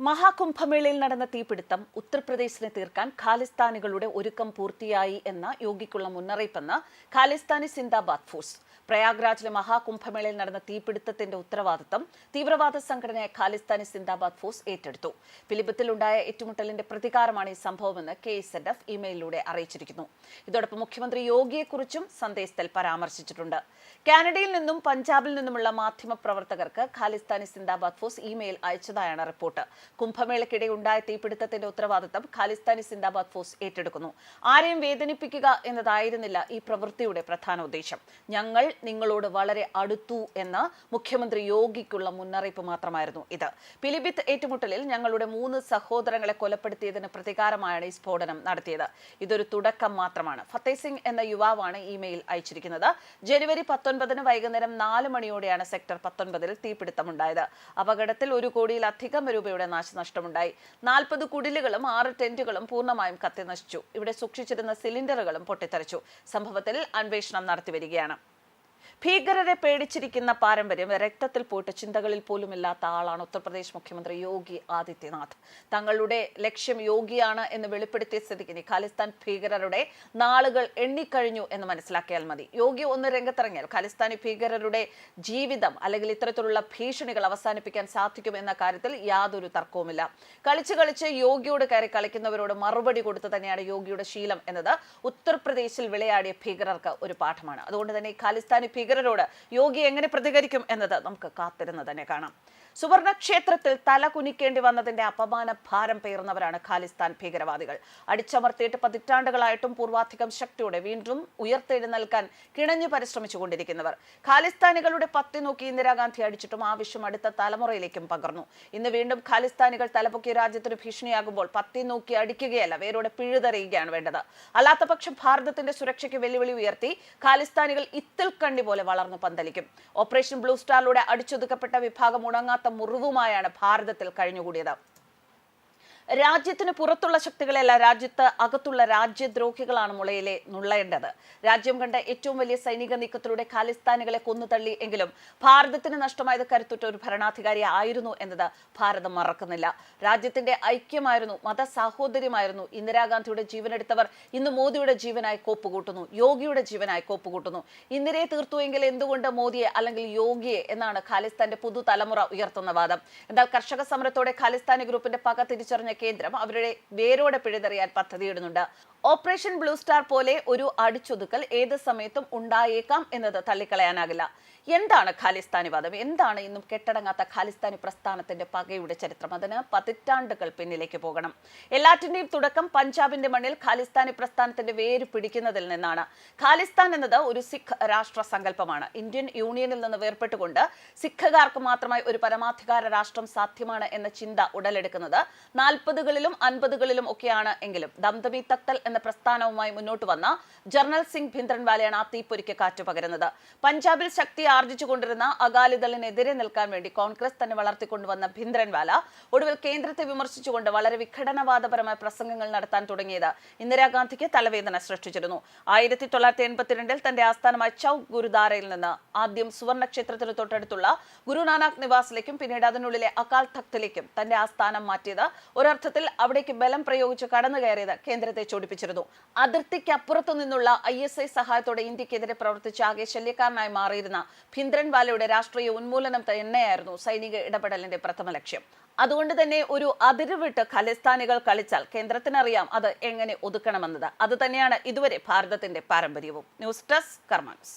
മഹാകുംഭമേളയിൽ നടന്ന തീപിടുത്തം ഉത്തർപ്രദേശിനെ തീർക്കാൻ ഖാലിസ്ഥാനികളുടെ ഒരുക്കം പൂർത്തിയായി എന്ന യോഗിക്കുള്ള മുന്നറിയിപ്പെന്ന് ഖാലിസ്ഥാനി സിന്ദാബാദ് ഫോഴ്സ്. പ്രയാഗ്രാജിലെ മഹാകുംഭമേളയിൽ നടന്ന തീപിടുത്തത്തിന്റെ ഉത്തരവാദിത്തം തീവ്രവാദ സംഘടനയായ ഖാലിസ്ഥാനി സിന്ദാബാദ് ഫോഴ്സ് ഏറ്റെടുത്തു. ഫിലിപ്പത്തിലുണ്ടായ ഏറ്റുമുട്ടലിന്റെ പ്രതികാരമാണ് ഈ സംഭവമെന്ന് കെ എസ് എൻ എഫ് ഇമെയിലിലൂടെ അറിയിച്ചിരിക്കുന്നു. ഇതോടൊപ്പം മുഖ്യമന്ത്രി യോഗിയെക്കുറിച്ചും സന്ദേശത്തിൽ പരാമർശിച്ചിട്ടുണ്ട്. കാനഡയിൽ നിന്നും പഞ്ചാബിൽ നിന്നുമുള്ള മാധ്യമ പ്രവർത്തകർക്ക് ഖാലിസ്ഥാനി സിന്ദാബാദ് ഫോഴ്സ് ഇമെയിൽ അയച്ചതായാണ് റിപ്പോർട്ട്. കുംഭമേളയ്ക്കിടെ ഉണ്ടായ തീപിടുത്തത്തിന്റെ ഉത്തരവാദിത്തം ഖാലിസ്ഥാനി സിന്ദാബാദ് ഫോഴ്സ് ഏറ്റെടുക്കുന്നു. ആരെയും വേദനിപ്പിക്കുക എന്നതായിരുന്നില്ല ഈ പ്രവൃത്തിയുടെ പ്രധാന ഉദ്ദേശം. ഞങ്ങൾ നിങ്ങളോട് വളരെ അടുത്തു എന്ന മുഖ്യമന്ത്രി യോഗിക്കുള്ള മുന്നറിയിപ്പ് മാത്രമായിരുന്നു ഇത്. പിലിബിത്ത് ഏറ്റുമുട്ടലിൽ ഞങ്ങളുടെ മൂന്ന് സഹോദരങ്ങളെ കൊലപ്പെടുത്തിയതിന് പ്രതികാരമായാണ് ഈ സ്ഫോടനം നടത്തിയത്. ഇതൊരു തുടക്കം മാത്രമാണ്. ഫത്തേ സിംഗ് എന്ന യുവാവാണ് ഇമെയിൽ അയച്ചിരിക്കുന്നത്. ജനുവരി പത്തൊൻപതിന് വൈകുന്നേരം നാല് മണിയോടെയാണ് സെക്ടർ പത്തൊൻപതിൽ തീപിടുത്തമുണ്ടായത്. അപകടത്തിൽ ഒരു കോടിയിലധികം രൂപയുടെ നാശനഷ്ടമുണ്ടായി. നാൽപ്പത് കുടിലുകളും ആറ് ടെന്റുകളും പൂർണമായും കത്തിനശിച്ചു. ഇവിടെ സൂക്ഷിച്ചിരുന്ന സിലിണ്ടറുകളും പൊട്ടിത്തെറിച്ചു. സംഭവത്തിൽ അന്വേഷണം നടത്തിവരികയാണ്. ഭീകരരെ പേടിച്ചിരിക്കുന്ന പാരമ്പര്യം രക്തത്തിൽ പോയിട്ട് ചിന്തകളിൽ പോലും ഇല്ലാത്ത ആളാണ് ഉത്തർപ്രദേശ് മുഖ്യമന്ത്രി യോഗി ആദിത്യനാഥ്. തങ്ങളുടെ ലക്ഷ്യം യോഗിയാണ് എന്ന് വെളിപ്പെടുത്തിയ സ്ഥിതിക്ക് ഇനി ഖാലിസ്ഥാൻ ഭീകരരുടെ നാളുകൾ എണ്ണിക്കഴിഞ്ഞു എന്ന് മനസ്സിലാക്കിയാൽ മതി. യോഗി ഒന്ന് രംഗത്തിറങ്ങിയാൽ ഖാലിസ്ഥാനി ഭീകരരുടെ ജീവിതം അല്ലെങ്കിൽ ഇത്തരത്തിലുള്ള ഭീഷണികൾ അവസാനിപ്പിക്കാൻ സാധിക്കും എന്ന കാര്യത്തിൽ യാതൊരു തർക്കവുമില്ല. കളിച്ച് കളിച്ച് യോഗിയോട് കയറി കളിക്കുന്നവരോട് മറുപടി കൊടുത്തു തന്നെയാണ് യോഗിയുടെ ശീലം എന്നത് ഉത്തർപ്രദേശിൽ വിളയാടിയ ഭീകരർക്ക് ഒരു പാഠമാണ്. അതുകൊണ്ട് തന്നെ ഖാലിസ്ഥാനി ഖാലിസ്ഥാനി ഭീകരരോട് യോഗി എങ്ങനെ പ്രതികരിക്കും എന്നത് നമുക്ക് കാത്തിരുന്ന് തന്നെ കാണാം. സുവർണ ക്ഷേത്രത്തിൽ തല കുനിക്കേണ്ടി വന്നതിന്റെ അപമാന ഭാരം പേർന്നവരാണ് ഖാലിസ്ഥാൻ ഭീകരവാദികൾ. അടിച്ചമർത്തിയിട്ട് പതിറ്റാണ്ടുകളായിട്ടും പൂർവാധികം ശക്തിയോടെ വീണ്ടും ഉയർത്തെഴുന്നേൽക്കാൻ കിണഞ്ഞു പരിശ്രമിച്ചുകൊണ്ടിരിക്കുന്നവർ. ഖാലിസ്ഥാനികളുടെ പത്തി നോക്കി ഇന്ദിരാഗാന്ധി അടിച്ചിട്ടും ആവശ്യം അടുത്ത തലമുറയിലേക്കും പകർന്നു. ഇന്ന് വീണ്ടും ഖാലിസ്ഥാനികൾ തലപൊക്കി രാജ്യത്തിന് ഭീഷണിയാകുമ്പോൾ പത്തി നോക്കി അടിക്കുകയല്ല വേരോടെ പിഴുതറിയുകയാണ് വേണ്ടത്. അല്ലാത്തപക്ഷം ഭാരതത്തിന്റെ സുരക്ഷയ്ക്ക് വെല്ലുവിളി ഉയർത്തി ഖാലിസ്ഥാനികൾ ഇത്തിൽ കണ്ണി പോലെ വളർന്നു പന്തലിക്കും. ഓപ്പറേഷൻ ബ്ലൂ സ്റ്റാറിലൂടെ അടിച്ചൊതുക്കപ്പെട്ട വിഭാഗം ഉണങ്ങാത്ത മുറിവുമായാണ് ഭാരതത്തിൽ കഴിഞ്ഞുകൂടിയത്. രാജ്യത്തിന് പുറത്തുള്ള ശക്തികളല്ല രാജ്യത്ത് അകത്തുള്ള രാജ്യദ്രോഹികളാണ് മുളയിലെ നുള്ളേണ്ടത്. രാജ്യം കണ്ട ഏറ്റവും വലിയ സൈനിക നീക്കത്തിലൂടെ ഖാലിസ്ഥാനികളെ കൊന്നുതള്ളി എങ്കിലും ഭാരതത്തിന് നഷ്ടമായത് കരുത്തുറ്റ ഒരു ഭരണാധികാരി ആയിരുന്നു എന്നത് ഭാരതം മറക്കുന്നില്ല. രാജ്യത്തിന്റെ ഐക്യമായിരുന്നു മത സാഹോദര്യമായിരുന്നു ഇന്ദിരാഗാന്ധിയുടെ ജീവനെടുത്തവർ. ഇന്ന് മോദിയുടെ ജീവനായി കോപ്പുകൂട്ടുന്നു യോഗിയുടെ ജീവനായി കോപ്പുകൂട്ടുന്നു. ഇന്ദിരയെ തീർത്തുവെങ്കിൽ എന്തുകൊണ്ട് മോദിയെ അല്ലെങ്കിൽ യോഗിയെ എന്നാണ് ഖാലിസ്ഥാന്റെ പുതുതലമുറ ഉയർത്തുന്ന വാദം. എന്നാൽ കർഷക സമരത്തോടെ ഖാലിസ്ഥാനി ഗ്രൂപ്പിന്റെ പക തിരിച്ചറിഞ്ഞ കേന്ദ്രം അവരുടെ വേരോടെ പിഴുതെറിയാൻ പദ്ധതിയിടുന്നുണ്ട്. ഓപ്പറേഷൻ ബ്ലൂ സ്റ്റാർ പോലെ ഒരു അടിച്ചൊതുക്കൽ ഏത് സമയത്തും ഉണ്ടായേക്കാം എന്നത് തള്ളിക്കളയാനാകില്ല. എന്താണ് ഖാലിസ്ഥാനി വാദം? എന്താണ് ഇന്നും കെട്ടടങ്ങാത്ത ഖാലിസ്ഥാനി പ്രസ്ഥാനത്തിന്റെ പകയുടെ ചരിത്രം? അതിന് പതിറ്റാണ്ടുകൾ പിന്നിലേക്ക് പോകണം. എല്ലാറ്റിന്റെയും തുടക്കം പഞ്ചാബിന്റെ മണ്ണിൽ ഖാലിസ്ഥാനി പ്രസ്ഥാനത്തിന്റെ വേര് പിടിക്കുന്നതിൽ നിന്നാണ്. ഖാലിസ്ഥാൻ എന്നത് ഒരു സിഖ് രാഷ്ട്ര സങ്കല്പമാണ്. ഇന്ത്യൻ യൂണിയനിൽ നിന്ന് വേർപെട്ടുകൊണ്ട് സിഖുകാർക്ക് മാത്രമായി ഒരു പരമാധികാര രാഷ്ട്രം സാധ്യമാണ് എന്ന ചിന്ത ഉടലെടുക്കുന്നത് നാൽപ്പതുകളിലും അൻപതുകളിലും ഒക്കെയാണ് എങ്കിലും ദംദമി തക്തൽ എന്ന പ്രസ്ഥാനവുമായി മുന്നോട്ട് വന്ന ജർണൽ സിംഗ് ഭിന്ദ്രൻവാലയാണ് ആ തീപ്പൊരിക്ക് കാറ്റു പകരുന്നത്. പഞ്ചാബിൽ ശക്തി ആർജിച്ചുകൊണ്ടിരുന്ന അകാലിദളിനെതിരെ നിൽക്കാൻ വേണ്ടി കോൺഗ്രസ് തന്നെ വളർത്തിക്കൊണ്ടുവന്ന ഭിന്ദ്രൻവാല ഒടുവിൽ കേന്ദ്രത്തെ വിമർശിച്ചുകൊണ്ട് വളരെ വിഘടനവാദപരമായ പ്രസംഗങ്ങൾ നടത്താൻ തുടങ്ങിയത് ഇന്ദിരാഗാന്ധിക്ക് തലവേദന സൃഷ്ടിച്ചിരുന്നു. ആയിരത്തി തൊള്ളായിരത്തി എൺപത്തിരണ്ടിൽ തന്റെ ആസ്ഥാനമായ ചൌക്ക് ഗുരുദാരയിൽ നിന്ന് ആദ്യം സുവർണ ക്ഷേത്രത്തിന് തൊട്ടടുത്തുള്ള ഗുരുനാനാക് നിവാസിലേക്കും പിന്നീട് അതിനുള്ളിലെ അകാൽ തഖ്തിലേക്കും തന്റെ ആസ്ഥാനം മാറ്റിയത്. ഒരർത്ഥത്തിൽ അവിടേക്ക് ബലം പ്രയോഗിച്ച് കടന്നു കയറിയത് കേന്ദ്രത്തെ ചൊടിപ്പിച്ചിരുന്നു അതിർത്തിക്കപ്പുറത്തു നിന്നുള്ള ഐ എസ് ഐ സഹായത്തോടെ ഇന്ത്യക്കെതിരെ പ്രവർത്തിച്ച ആകെ ശല്യക്കാരനായി മാറിയിരുന്ന ഭിന്ദ്രൻവാലയുടെ രാഷ്ട്രീയ ഉന്മൂലനം തന്നെയായിരുന്നു സൈനിക ഇടപെടലിന്റെ പ്രഥമ ലക്ഷ്യം. അതുകൊണ്ട് തന്നെ ഒരു അതിരുവിട്ട് ഖലിസ്ഥാനികൾ കളിച്ചാൽ കേന്ദ്രത്തിനറിയാം അത് എങ്ങനെ ഒതുക്കണമെന്നത്. അത് തന്നെയാണ് ഇതുവരെ ഭാരതത്തിന്റെ പാരമ്പര്യവും. News desk കർമാൻസ്